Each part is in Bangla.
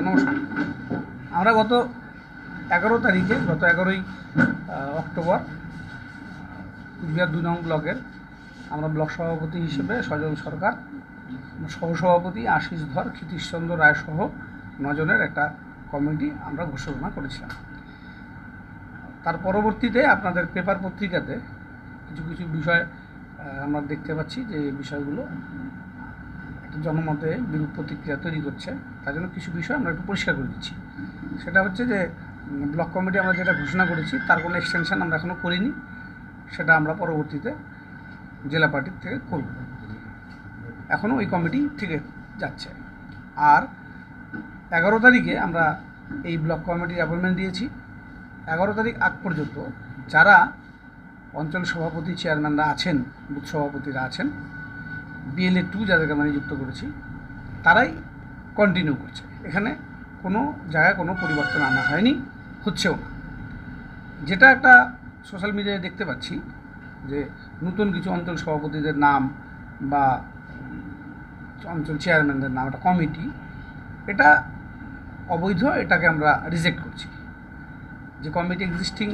নমস্কার। আমরা গত এগারো তারিখে, গত এগারোই অক্টোবর, কুচবিহার দুই নং ব্লকের আমরা ব্লক সভাপতি হিসেবে সজল সরকার, সহসভাপতি আশিস ধর, ক্ষিতীশচন্দ্র রায় সহ নজনের একটা কমিটি আমরা ঘোষণা করেছিলাম। তার পরবর্তীতে আপনাদের পেপার পত্রিকাতে কিছু কিছু বিষয় আমরা দেখতে পাচ্ছি যে বিষয়গুলো জনমতে বিরূপ প্রতিক্রিয়া তৈরি করছে, তার জন্য কিছু বিষয় আমরা একটু পরিষ্কার করে দিচ্ছি। সেটা হচ্ছে যে ব্লক কমিটি আমরা যেটা ঘোষণা করেছি, তার কোনো এক্সটেনশন আমরা এখনও করিনি, সেটা আমরা পরবর্তীতে জেলা পার্টির থেকে করব। এখনও ওই কমিটি থেকে যাচ্ছে। আর এগারো তারিখে আমরা এই ব্লক কমিটির অ্যাপয়েন্টমেন্ট দিয়েছি। এগারো তারিখ আগ পর্যন্ত যারা অঞ্চল সভাপতি চেয়ারম্যানরা আছেন, বুথ সভাপতিরা আছেন বিএলএ টু যাদেরকে আমরা নিযুক্ত করেছি, তারাই কন্টিনিউ করছে। এখানে কোনো জায়গায় কোনো পরিবর্তন আনা হয়নি, হচ্ছেও না। যেটা একটা সোশ্যাল মিডিয়ায় দেখতে পাচ্ছি, যে নতুন কিছু অঞ্চল সভাপতিদের নাম বা অঞ্চল চেয়ারম্যানদের নাম, একটা কমিটি এটা অবৈধ, এটাকে আমরা রিজেক্ট করছি। যে কমিটি এক্সিস্টিং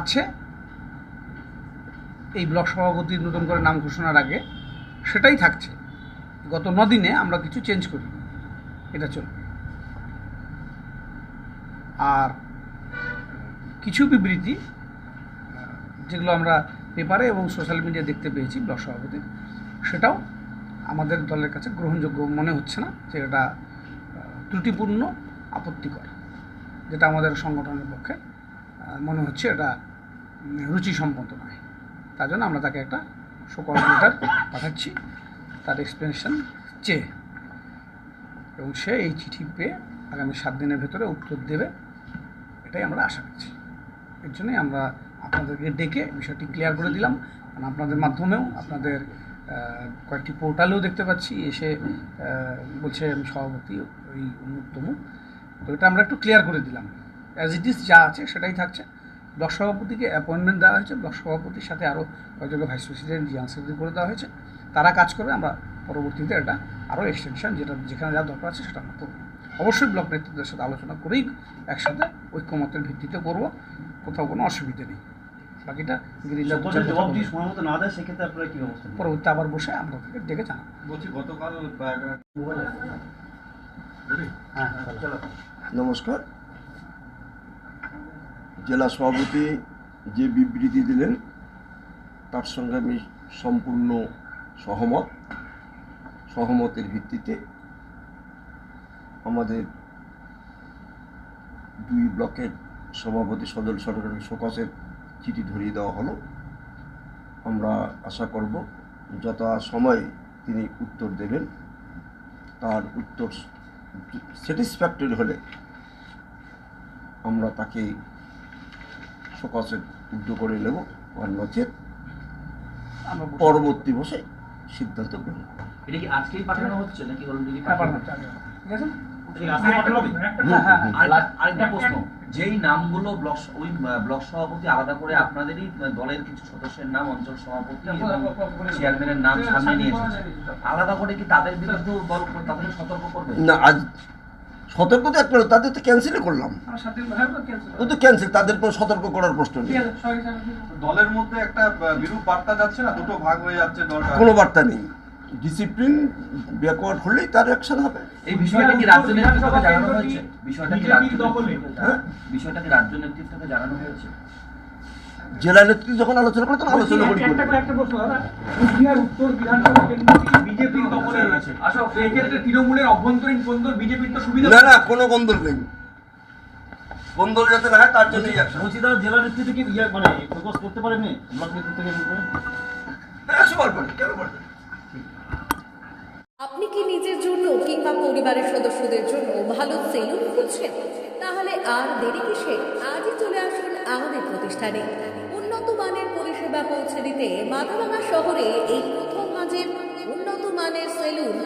আছে, এই ব্লক সভাপতির নতুন করে নাম ঘোষণার আগে সেটাই থাকছে। গত নদিনে আমরা কিছু চেঞ্জ করি। এটা চলবে আর কিছু বিবৃতি যেগুলো আমরা পেপারে এবং সোশ্যাল মিডিয়া দেখতে পেয়েছি ব্লক সভাপতি, সেটাও আমাদের দলের কাছে গ্রহণযোগ্য মনে হচ্ছে না যে এটা ত্রুটিপূর্ণ, আপত্তিকর, যেটা আমাদের সংগঠনের পক্ষে মনে হচ্ছে এটা রুচিসম্মত নয়। তার জন্য আমরা তাকে একটা শোকর লেটার পাঠাচ্ছি, তার এক্সপ্লেনেশন চেয়ে। এবং সে এই চিঠি পেয়ে আগামী সাত দিনের ভেতরে উত্তর দেবে, এটাই আমরা আশা করছি। এর জন্যই আমরা আপনাদেরকে ডেকে বিষয়টি ক্লিয়ার করে দিলাম। কারণ আপনাদের মাধ্যমেও আপনাদের কয়েকটি পোর্টালেও দেখতে পাচ্ছি, এসে বলছে আমি সভাপতি ওই অমুক তমুক তো এটা আমরা একটু ক্লিয়ার করে দিলাম। অ্যাজ ইট ইজ যা আছে সেটাই থাকছে। ব্লক সভাপতিকে অ্যাপয়েন্টমেন্ট দেওয়া হয়েছে। ব্লক সভাপতির সাথে আরও কয়েকজনকে ভাইস প্রেসিডেন্ট জি আনসার করে দেওয়া হয়েছে। তারা কাজ করবে আমরা পরবর্তীতে এটা আরও এক্সটেনশন যেটা যেখানে যা দরকার আছে সেটা আমরা করব। অবশ্যই ব্লক নেতৃত্বের সাথে আলোচনা করেই একসাথে ঐক্যমতের ভিত্তিতে করব। কোথাও কোনো অসুবিধে নেই। বাকিটা গিরিজা সকলের জবাব দিয়ে সময় মতো না দেয় সেক্ষেত্রে আপনারা কি ব্যবস্থা নেবেন? পরবর্তী আবার বসে আমরা তাকে ডেকে জানাব। বলছি গতকাল হ্যাঁ নমস্কার। জেলা সভাপতি যে বিবৃতি দিলেন, তার সঙ্গে আমি সম্পূর্ণ সহমত। সহমতের ভিত্তিতে আমাদের দুই ব্লকের সভাপতি সদল সরকারের শোকসের চিঠি ধরিয়ে দেওয়া হলো। আমরা আশা করব যথা সময়ে তিনি উত্তর দেবেন। তার উত্তর স্যাটিসফ্যাক্টরি হলে আমরা তাকে সকাশে উদ্য করে নেব। আর নচেত আমরা পরবর্তী বসে সিদ্ধান্ত গ্রহণ করব। এটা কি আজকেই পাঠানো হচ্ছে নাকি অলরেডি হ্যাঁ, পাঠানো হচ্ছে, ঠিক আছে? হ্যাঁ হ্যাঁ আর- আরেকটা প্রশ্ন। যেই নামগুলো ব্লক ওই ব্লক সভাপতি আলাদা করে আপনাদেরই দলের কিছু সদস্যের নাম অঞ্চল সভাপতি চেয়ারম্যানের নাম সামনে নিয়ে এসেছে। আলাদা করে কি তাদের বিরুদ্ধে সতর্ক করবে? না আজ সতর্ক তো একটা তাদের তো ক্যান্সেলই করলাম। ও তো ক্যান্সেল তাদের কোনো সতর্ক করার প্রশ্ন নেই। দলের মধ্যে একটা বিরূপ বার্তা যাচ্ছে না দুটো ভাগ হয়ে যাচ্ছে দলটা। কোনো বার্তা নেই। ডিসিপ্লিন ব্যাকওয়ার্ড হলেই তার অ্যাকশন হবে। এই বিষয়টা কি রাজ্য নেতৃত্বকে জানানো হয়েছে? বিষয়টা কি রাজ্য হ্যাঁ? বিষয়টা কি রাজ্য নেতৃত্বকে জানানো হয়েছে? জেলা নেতৃত্ব যখন আলোচনা করে তখন আলোচনা করি। একটা একটা প্রশ্ন দাদা? উত্তর বিধানসভা কেন্দ্রটি বিজেপির দখলে রয়েছে। আসো এই ক্ষেত্রে তৃণমূলের অভ্যন্তরীণ কোন্দল বিজেপির তো সুবিধা না না কোনো গন্দল নেই। যাতে না হয় তার জন্যই অ্যাকশন বলছি জেলা নেতৃত্ব কি ইয়ে মানে ফোকাস করতে পারেনি ব্লক নেতৃত্বকে একশো বার করে কেন পারবে আপনি কি নিজের জন্য কিংবা পরিবারের সদস্যদের জন্য ভালো সেলুন খুঁজছেন? তাহলে আর দেরি কিসে? আজই চলে আসুন আমাদের প্রতিষ্ঠানে। উন্নত মানের পরিষেবা পৌঁছে দিতে মাথাভাঙা শহরে এই প্রথম মাঝের